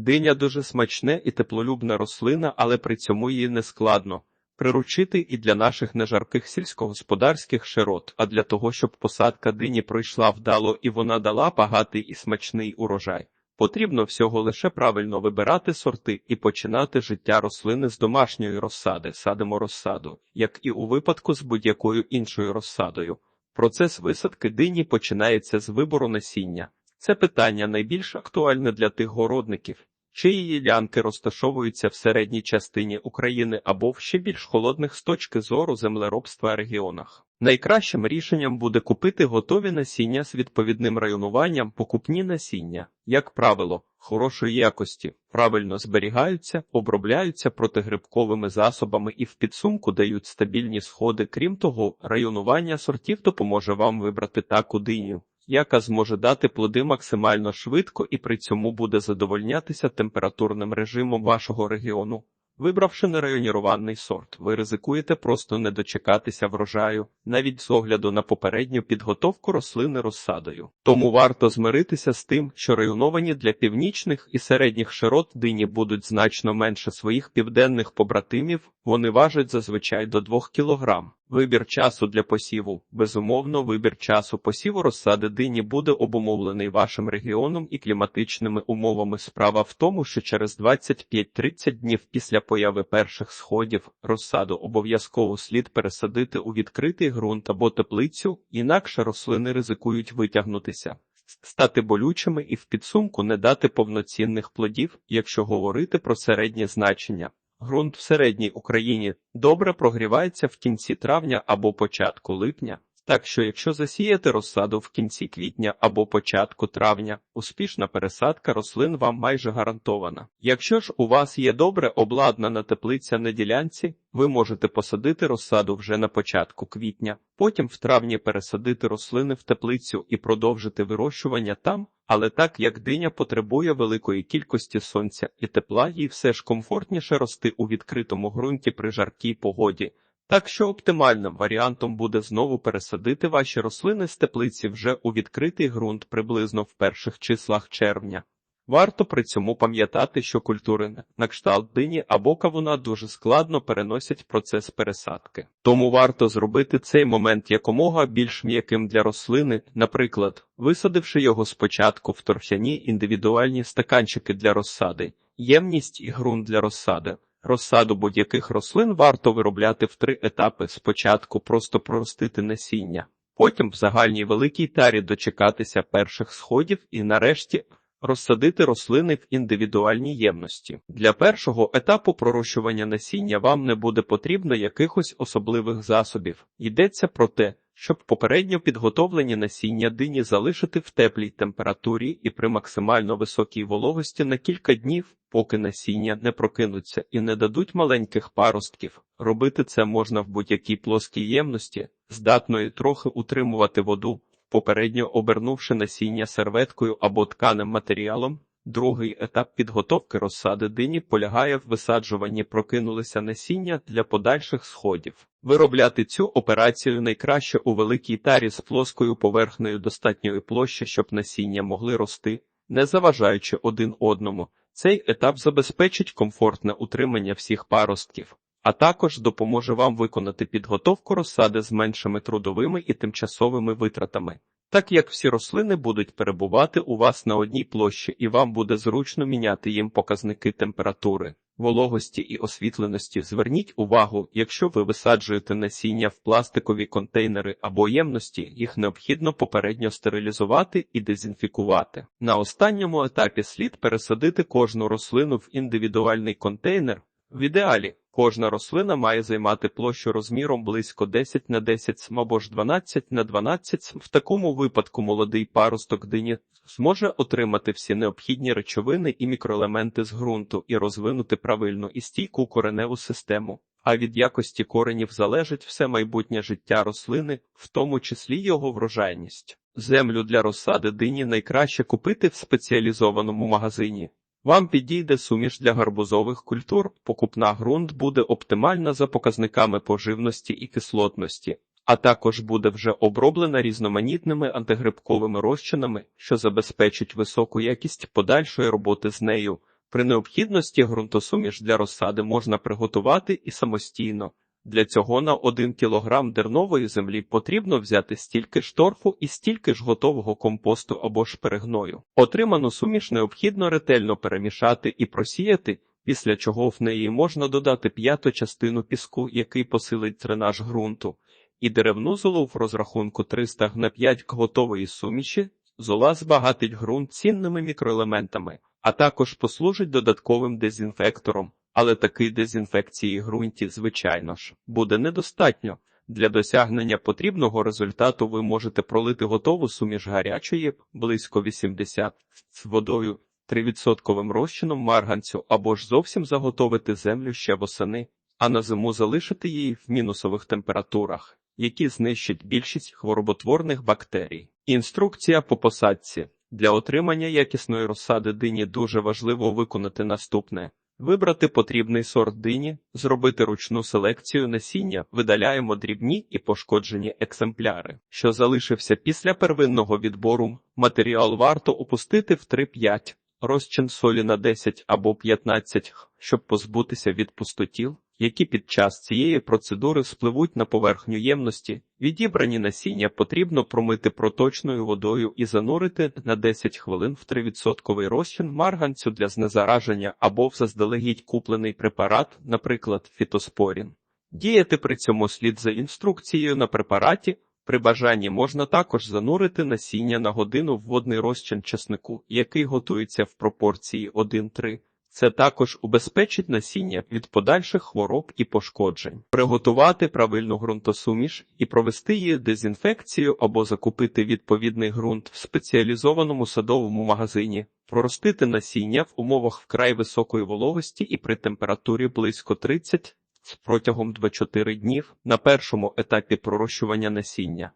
Диня дуже смачне і теплолюбна рослина, але при цьому її не складно приручити і для наших нежарких сільськогосподарських широт, а для того, щоб посадка дині пройшла вдало і вона дала багатий і смачний урожай. Потрібно всього лише правильно вибирати сорти і починати життя рослини з домашньої розсади, садимо розсаду, як і у випадку з будь-якою іншою розсадою. Процес висадки дині починається з вибору насіння. Це питання найбільш актуальне для тих городників, чиї ділянки розташовуються в середній частині України або в ще більш холодних з точки зору землеробства регіонах. Найкращим рішенням буде купити готові насіння з відповідним районуванням, покупні насіння, як правило, хорошої якості, правильно зберігаються, обробляються протигрибковими засобами і в підсумку дають стабільні сходи. Крім того, районування сортів допоможе вам вибрати таку диню, яка зможе дати плоди максимально швидко і при цьому буде задовольнятися температурним режимом вашого регіону. Вибравши нерайонірований сорт, ви ризикуєте просто не дочекатися врожаю, навіть з огляду на попередню підготовку рослини розсадою. Тому варто змиритися з тим, що районовані для північних і середніх широт дині будуть значно менше своїх південних побратимів, вони важать зазвичай до 2 кг. Вибір часу для посіву. Безумовно, вибір часу посіву розсади дині буде обумовлений вашим регіоном і кліматичними умовами. Справа в тому, що через 25-30 днів після появи перших сходів розсаду обов'язково слід пересадити у відкритий ґрунт або теплицю, інакше рослини ризикують витягнутися. Стати болючими і в підсумку не дати повноцінних плодів, якщо говорити про середнє значення. Ґрунт в середній Україні добре прогрівається в кінці травня або початку липня. Так що, якщо засіяти розсаду в кінці квітня або початку травня, успішна пересадка рослин вам майже гарантована. Якщо ж у вас є добре обладнана теплиця на ділянці, ви можете посадити розсаду вже на початку квітня, потім в травні пересадити рослини в теплицю і продовжити вирощування там, але так як диня потребує великої кількості сонця і тепла, їй все ж комфортніше рости у відкритому ґрунті при жаркій погоді. Так що оптимальним варіантом буде знову пересадити ваші рослини з теплиці вже у відкритий ґрунт приблизно в перших числах червня. Варто при цьому пам'ятати, що культури на кшталт дині або кавуна дуже складно переносять процес пересадки. Тому варто зробити цей момент якомога більш м'яким для рослини, наприклад, висадивши його спочатку в торфяні індивідуальні стаканчики для розсади, ємність і ґрунт для розсади. Розсаду будь-яких рослин варто виробляти в три етапи: спочатку просто проростити насіння, потім в загальній великій тарі дочекатися перших сходів і нарешті розсадити рослини в індивідуальній ємності. Для першого етапу пророщування насіння вам не буде потрібно якихось особливих засобів. Йдеться про те, щоб попередньо підготовлені насіння дині залишити в теплій температурі і при максимально високій вологості на кілька днів, поки насіння не прокинуться і не дадуть маленьких паростків. Робити це можна в будь-якій плоскій ємності, здатної трохи утримувати воду, попередньо обернувши насіння серветкою або тканим матеріалом. Другий етап підготовки розсади дині полягає в висаджуванні прокинулися насіння для подальших сходів. Виробляти цю операцію найкраще у великій тарі з плоскою поверхнею достатньої площі, щоб насіння могли рости, не заважаючи один одному. Цей етап забезпечить комфортне утримання всіх паростків, а також допоможе вам виконати підготовку розсади з меншими трудовими і тимчасовими витратами. Так як всі рослини будуть перебувати у вас на одній площі, і вам буде зручно міняти їм показники температури, вологості і освітленості, зверніть увагу, якщо ви висаджуєте насіння в пластикові контейнери або ємності, їх необхідно попередньо стерилізувати і дезінфікувати. На останньому етапі слід пересадити кожну рослину в індивідуальний контейнер. В ідеалі Кожна рослина має займати площу розміром близько 10 на 10 см або ж 12 на 12 см. В такому випадку молодий паросток дині зможе отримати всі необхідні речовини і мікроелементи з ґрунту і розвинути правильну і стійку кореневу систему. А від якості коренів залежить все майбутнє життя рослини, в тому числі його врожайність. Землю для розсади дині найкраще купити в спеціалізованому магазині. Вам підійде суміш для гарбузових культур, покупна ґрунт буде оптимальна за показниками поживності і кислотності, а також буде вже оброблена різноманітними антигрибковими розчинами, що забезпечить високу якість подальшої роботи з нею. При необхідності ґрунтосуміш для розсади можна приготувати і самостійно. Для цього на 1 кг дернової землі потрібно взяти стільки ж торфу і стільки ж готового компосту або ж перегною. Отриману суміш необхідно ретельно перемішати і просіяти, після чого в неї можна додати п'яту частину піску, який посилить дренаж ґрунту, і деревну золу в розрахунку 300 на 5 готової суміші. Зола збагатить ґрунт цінними мікроелементами, а також послужить додатковим дезінфектором. Але такий дезінфекції ґрунті, звичайно ж, буде недостатньо. Для досягнення потрібного результату ви можете пролити готову суміш гарячої близько 80 з водою 3% розчином марганцю або ж зовсім заготовити землю ще восени, а на зиму залишити її в мінусових температурах, які знищать більшість хвороботворних бактерій. Інструкція по посадці для отримання якісної розсади дині дуже важливо виконати наступне. Вибрати потрібний сорт дині, зробити ручну селекцію насіння, видаляємо дрібні і пошкоджені екземпляри. Що залишився після первинного відбору, матеріал варто опустити в 3-5, розчин солі на 10 або 15, щоб позбутися від пустотіл, які під час цієї процедури спливуть на поверхню ємності. Відібрані насіння потрібно промити проточною водою і занурити на 10 хвилин в 3% розчин марганцю для знезараження або в заздалегідь куплений препарат, наприклад, фітоспорін. Діяти при цьому слід за інструкцією на препараті. При бажанні можна також занурити насіння на годину в водний розчин чеснику, який готується в пропорції 1-3. Це також убезпечить насіння від подальших хвороб і пошкоджень, приготувати правильну ґрунтосуміш і провести її дезінфекцію або закупити відповідний ґрунт в спеціалізованому садовому магазині, проростити насіння в умовах вкрай високої вологості і при температурі близько 30 протягом 2-4 днів на першому етапі пророщування насіння.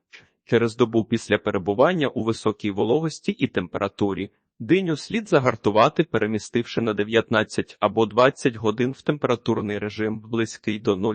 Через добу після перебування у високій вологості і температурі Диню слід загартувати, перемістивши на 19 або 20 годин в температурний режим близький до 0.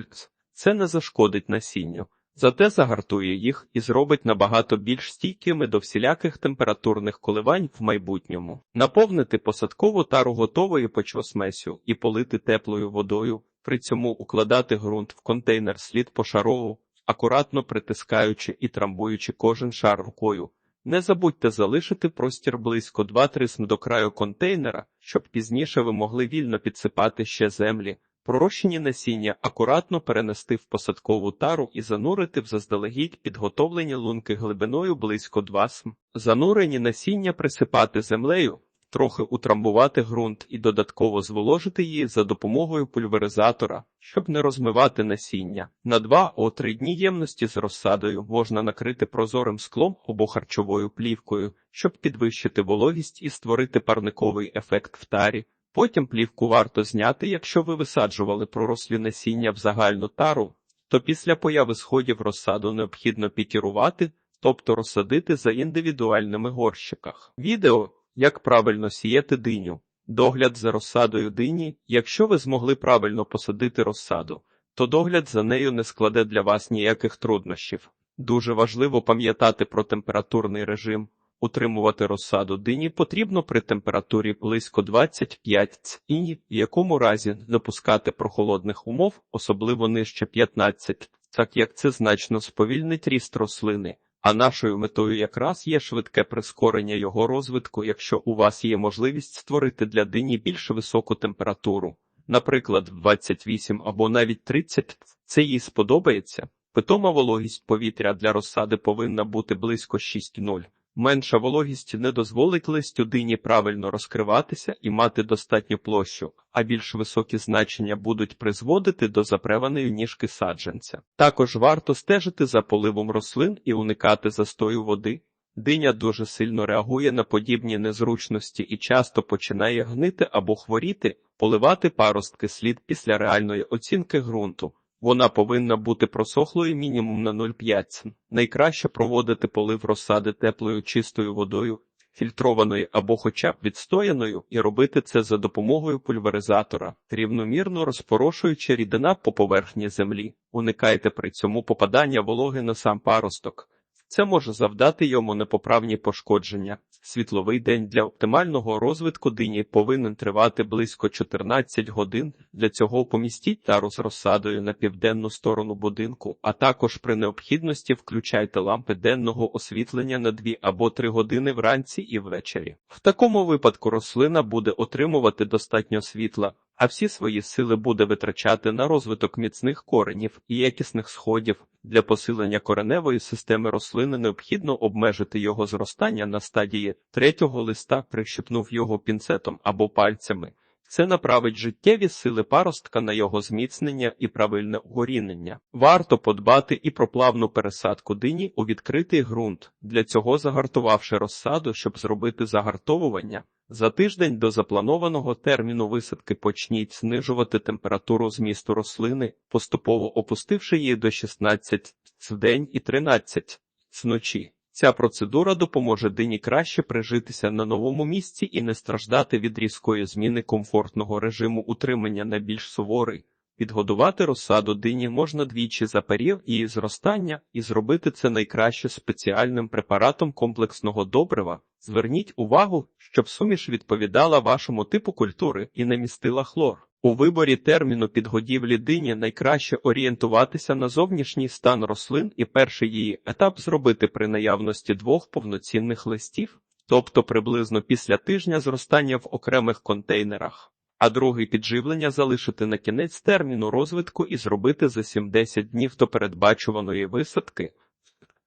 Це не зашкодить насінню, зате загартує їх і зробить набагато більш стійкими до всіляких температурних коливань в майбутньому. Наповнити посадкову тару готовою почвосмесю і полити теплою водою, при цьому укладати ґрунт в контейнер слід пошарово, акуратно притискаючи і трамбуючи кожен шар рукою. Не забудьте залишити простір близько 2-3 см до краю контейнера, щоб пізніше ви могли вільно підсипати ще землі. Пророщені насіння акуратно перенести в посадкову тару і занурити в заздалегідь підготовлені лунки глибиною близько 2 см. Занурені насіння присипати землею, трохи утрамбувати ґрунт і додатково зволожити її за допомогою пульверизатора, щоб не розмивати насіння. На 2-3 дні ємності з розсадою можна накрити прозорим склом або харчовою плівкою, щоб підвищити вологість і створити парниковий ефект в тарі. Потім плівку варто зняти, якщо ви висаджували пророслі насіння в загальну тару, то після появи сходів розсаду необхідно пікірувати, тобто розсадити за індивідуальними горщиках. Відео як правильно сіяти диню. Догляд за розсадою дині. Якщо ви змогли правильно посадити розсаду, то догляд за нею не складе для вас ніяких труднощів. Дуже важливо пам'ятати про температурний режим. Утримувати розсаду дині потрібно при температурі близько 25 ц і в якому разі не пускати прохолодних умов, особливо нижче 15, так як це значно сповільнить ріст рослини. А нашою метою якраз є швидке прискорення його розвитку, якщо у вас є можливість створити для дині більш високу температуру, наприклад, 28 або навіть 30, це їй сподобається. Питома вологість повітря для розсади повинна бути близько 6,0. Менша вологість не дозволить листю дині правильно розкриватися і мати достатню площу, а більш високі значення будуть призводити до запреваної ніжки саджанця. Також варто стежити за поливом рослин і уникати застою води. Диня дуже сильно реагує на подібні незручності і часто починає гнити або хворіти, поливати паростки слід після реальної оцінки ґрунту. Вона повинна бути просохлою мінімум на 0,5. Найкраще проводити полив розсади теплою чистою водою, фільтрованою або хоча б відстояною, і робити це за допомогою пульверизатора, рівномірно розпорошуючи рідина по поверхні землі. Уникайте при цьому попадання вологи на сам паросток. Це може завдати йому непоправні пошкодження. Світловий день для оптимального розвитку дині повинен тривати близько 14 годин. Для цього помістіть тару з розсадою на південну сторону будинку, а також при необхідності включайте лампи денного освітлення на 2 або 3 години вранці і ввечері. В такому випадку рослина буде отримувати достатньо світла, а всі свої сили буде витрачати на розвиток міцних коренів і якісних сходів. Для посилення кореневої системи рослини необхідно обмежити його зростання на стадії третього листа, прищепнув його пінцетом або пальцями. Це направить життєві сили паростка на його зміцнення і правильне угорінення. Варто подбати і про плавну пересадку дині у відкритий ґрунт, для цього загартувавши розсаду, щоб зробити загартовування. За тиждень до запланованого терміну висадки почніть знижувати температуру змісту рослини, поступово опустивши її до 16 в день і 13 вночі. Ця процедура допоможе дині краще прижитися на новому місці і не страждати від різкої зміни комфортного режиму утримання на більш суворий. Підгодувати розсаду дині можна двічі за період її зростання і зробити це найкраще спеціальним препаратом комплексного добрива. Зверніть увагу, щоб суміш відповідала вашому типу культури і не містила хлор. У виборі терміну підгодівлі дині найкраще орієнтуватися на зовнішній стан рослин і перший її етап зробити при наявності двох повноцінних листів, тобто приблизно після тижня зростання в окремих контейнерах а другий підживлення залишити на кінець терміну розвитку і зробити за 7-10 днів до передбачуваної висадки.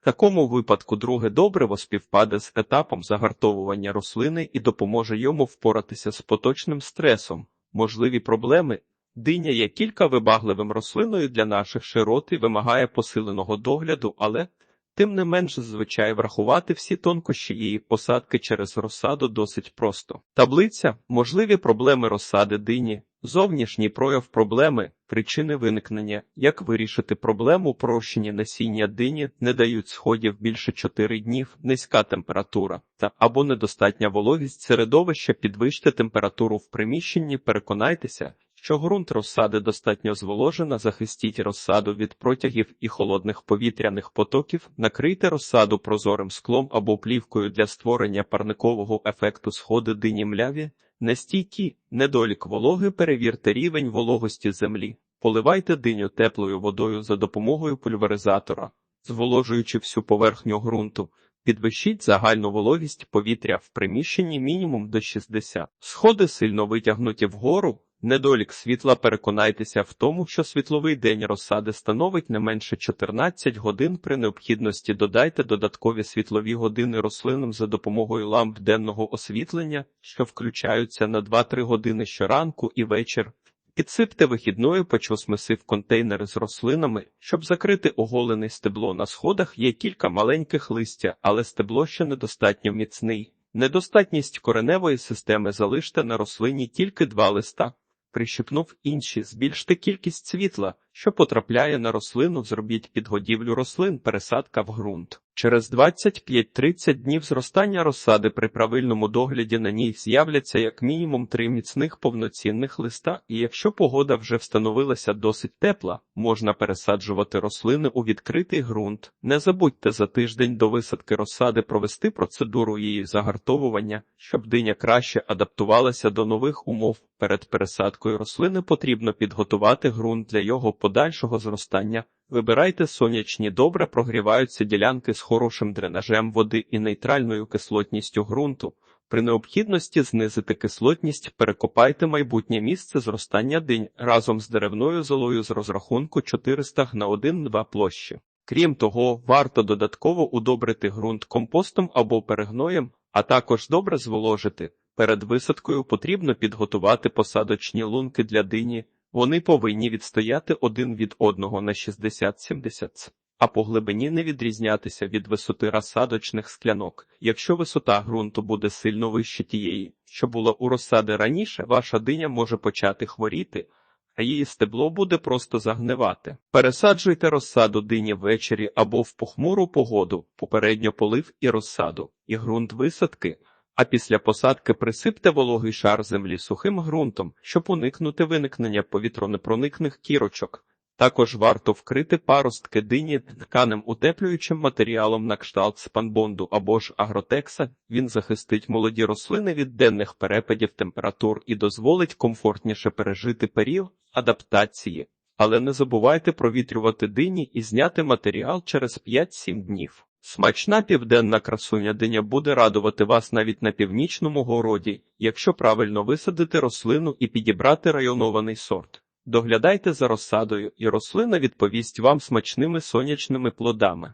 В такому випадку друге добриво співпаде з етапом загартовування рослини і допоможе йому впоратися з поточним стресом. Можливі проблеми. Диня є кілька вибагливим рослиною для наших широт і вимагає посиленого догляду, але Тим не менш, зазвичай врахувати всі тонкощі її посадки через розсаду досить просто. Таблиця можливі проблеми розсади дині, зовнішній прояв проблеми, причини виникнення, як вирішити проблему прощення насіння дині, не дають сходів більше 4 днів, низька температура та або недостатня вологість середовища, підвищте температуру в приміщенні, переконайтеся, що ґрунт розсади достатньо зволожена, захистіть розсаду від протягів і холодних повітряних потоків, накрийте розсаду прозорим склом або плівкою для створення парникового ефекту сходи дині мляві, нестійкі, недолік вологи, перевірте рівень вологості землі, поливайте диню теплою водою за допомогою пульверизатора, зволожуючи всю поверхню ґрунту. Підвищіть загальну вологість повітря в приміщенні мінімум до 60. Сходи сильно витягнуті вгору, Недолік світла переконайтеся в тому, що світловий день розсади становить не менше 14 годин. При необхідності додайте додаткові світлові години рослинам за допомогою ламп денного освітлення, що включаються на 2-3 години щоранку і вечір. Підсипте вихідною печосмиси в контейнери з рослинами, щоб закрити оголене стебло на сходах. Є кілька маленьких листя, але стебло ще недостатньо міцний. Недостатність кореневої системи залиште на рослині тільки два листа прищепнув інші, збільшити кількість світла, що потрапляє на рослину, зробіть підгодівлю рослин, пересадка в ґрунт. Через 25-30 днів зростання розсади при правильному догляді на ній з'являться як мінімум три міцних повноцінних листа, і якщо погода вже встановилася досить тепла, можна пересаджувати рослини у відкритий ґрунт. Не забудьте за тиждень до висадки розсади провести процедуру її загартовування, щоб диня краще адаптувалася до нових умов. Перед пересадкою рослини потрібно підготувати ґрунт для його подальшого зростання. Вибирайте сонячні добре прогріваються ділянки з хорошим дренажем води і нейтральною кислотністю ґрунту. При необхідності знизити кислотність, перекопайте майбутнє місце зростання динь разом з деревною золою з розрахунку 400 на 1-2 площі. Крім того, варто додатково удобрити ґрунт компостом або перегноєм, а також добре зволожити. Перед висадкою потрібно підготувати посадочні лунки для дині. Вони повинні відстояти один від одного на 60-70 а по глибині не відрізнятися від висоти розсадочних склянок. Якщо висота ґрунту буде сильно вище тієї, що була у розсади раніше, ваша диня може почати хворіти, а її стебло буде просто загнивати. Пересаджуйте розсаду дині ввечері або в похмуру погоду, попередньо полив і розсаду, і ґрунт висадки а після посадки присипте вологий шар землі сухим ґрунтом, щоб уникнути виникнення повітронепроникних кірочок. Також варто вкрити паростки дині тканим утеплюючим матеріалом на кшталт спанбонду або ж агротекса. Він захистить молоді рослини від денних перепадів температур і дозволить комфортніше пережити період адаптації. Але не забувайте провітрювати дині і зняти матеріал через 5-7 днів. Смачна південна красуня диня буде радувати вас навіть на північному городі, якщо правильно висадити рослину і підібрати районований сорт. Доглядайте за розсадою, і рослина відповість вам смачними сонячними плодами.